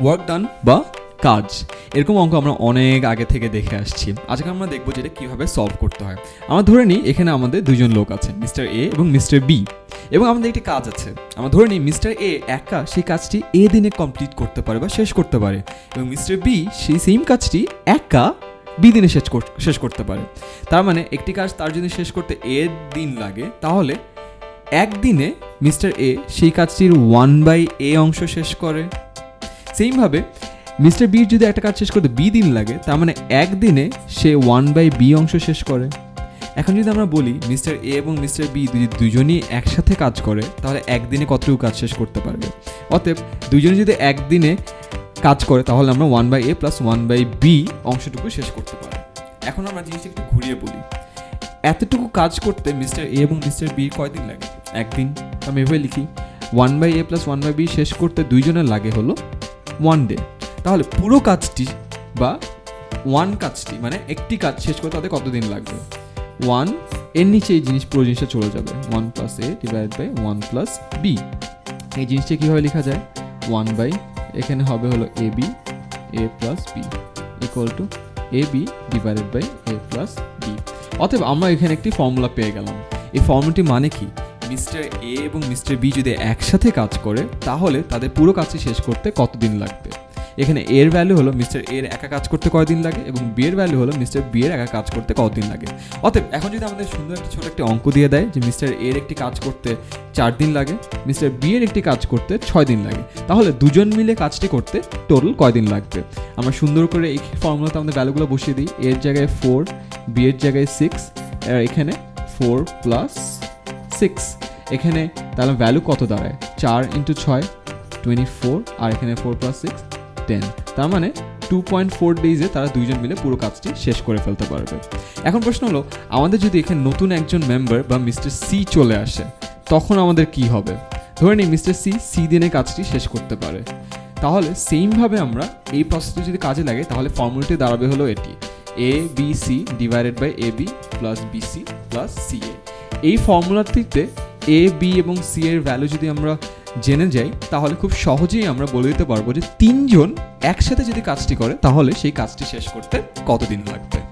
Work done বা কাজ। এরকম অঙ্ক আমরা অনেক আগে থেকে দেখে আসছি। আজকে আমরা দেখব যেটা কীভাবে সলভ করতে হয়। আমরা ধরে নিই, এখানে আমাদের দুজন লোক আছে মিস্টার এ এবং মিস্টার বি এবং আমাদের একটি কাজ আছে। আমরা ধরে নিই মিস্টার এ একা সেই কাজটি এ দিনে কমপ্লিট করতে পারে বা শেষ করতে পারে। এবং মিস্টার বি সেই সেম কাজটি একা বি দিনে শেষ শেষ করতে পারে। তার মানে একটি কাজ তার যদি শেষ করতে এ দিন লাগে। তাহলে একদিনে মিস্টার এ সেই কাজটির ওয়ান বাই এ অংশ শেষ করে। সেইমভাবে মিস্টার বির যদি একটা কাজ শেষ করতে বি দিন লাগে, তার মানে একদিনে সে ওয়ান বাই বি অংশ শেষ করে। এখন যদি আমরা বলি মিস্টার এ এবং মিস্টার বি দুজনই একসাথে কাজ করে, তাহলে একদিনে কতটুকু কাজ শেষ করতে পারবে? অতএব, দুজনে যদি একদিনে কাজ করে, তাহলে আমরা one by A plus one by B অংশটুকু শেষ করতে পারি এখন আমরা জিনিসটা একটু ঘুরিয়ে বলি। এতটুকু কাজ করতে মিস্টার এ এবং মিস্টার বির কয়দিন লাগে? একদিন। আমি এভাবে লিখি। One by A plus one by B শেষ করতে দুইজনের লাগে হলো ওয়ান ডে তাহলে পুরো কাজটি বা ওয়ান কাজটি মানে একটি কাজ শেষ করতে তাদের কতদিন লাগবে? ওয়ানের নিচে এই জিনিস পুরো জিনিসটা চলে যাবে। One plus A divide by one plus B এই জিনিসটা কীভাবে লেখা যায়? ওয়ান বাই এখানে হবে হলো A B A plus B equal to A B divided by A plus B অতএব আমরা এখানে একটি ফর্মুলা পেয়ে গেলাম। এই ফর্মুলাটি মানে কি? মিস্টার এ এবং মিস্টার বি যদি একসাথে কাজ করে, তাহলে তাদের পুরো কাজটি শেষ করতে কতদিন লাগবে? এখানে এর ভ্যালু হলো মিস্টার এর একা কাজ করতে কয়দিন লাগে এবং বি এর ভ্যালু হলো মিস্টার বি এর একা কাজ করতে কতদিন লাগে? অতএব এখন যদি আমাদের সুন্দর একটা ছোট একটি অঙ্ক দিয়ে দেয় যে মিস্টার এর একটি কাজ করতে চার দিন লাগে, মিস্টার বি এর একটি কাজ করতে ছয় দিন লাগে, তাহলে দুজন মিলে কাজটি করতে টোটাল কয়দিন লাগবে? আমরা সুন্দর করে এই ফর্মুলাতে আমাদের ভ্যালুগুলো বসিয়ে দিই। এর জায়গায় ফোর বি এর জায়গায় সিক্স এখানে ফোর প্লাস সিক্স এখানে তাহলে ভ্যালু কত দাঁড়ায়? চার ইন্টু ছয় টোয়েন্টি ফোর আর এখানে ফোর প্লাস সিক্স টেন তার মানে টু পয়েন্ট ফোর ডেইজে তারা দুইজন মিলে পুরো কাজটি শেষ করে ফেলতে পারবে। এখন প্রশ্ন হলো, আমাদের যদি এখানে নতুন একজন মেম্বার বা মিস্টার সি চলে আসে, তখন আমাদের কি হবে? ধরে নিই মিস্টার সি সি দিনে কাজটি শেষ করতে পারে। তাহলে সেমভাবে আমরা এই প্রসেসটি যদি কাজে লাগে, তাহলে ফর্মুলাটি দাঁড়াবে হলো এটি A B C divided by A B plus B C plus C A এই ফর্মুলাটিতে এ বি এবং সি এর ভ্যালু যদি আমরা জেনে যাই, তাহলে খুব সহজেই আমরা বলে দিতে পারব যে তিনজন একসাথে যদি কাজটি করে, তাহলে সেই কাজটি শেষ করতে কতদিন লাগবে?